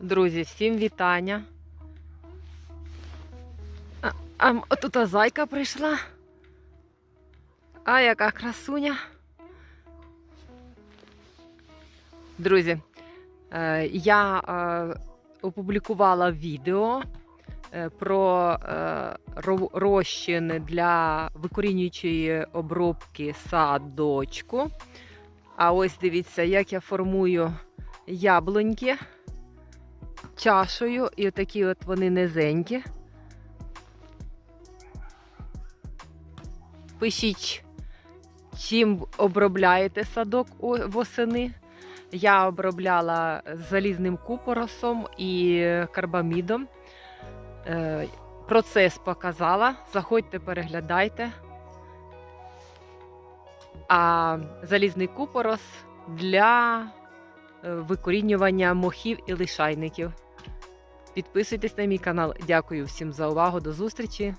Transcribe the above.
Друзі, всім вітання. А, а тут зайка прийшла. А яка красуня. Друзі, е, я е, опублікувала відео е, про розчин для викорінюючої обробки садочку. А ось дивіться, як я формую яблуньки чашою, і отакі от вони низенькі. Пишіть, чим обробляєте садок восени. Я обробляла залізним купоросом і карбамідом. Е, Процес показала. Заходьте, переглядайте. А залізний купорос для е, викорінювання мохів і лишайників. Підписуйтесь на мій канал. Дякую всім за увагу. До зустрічі!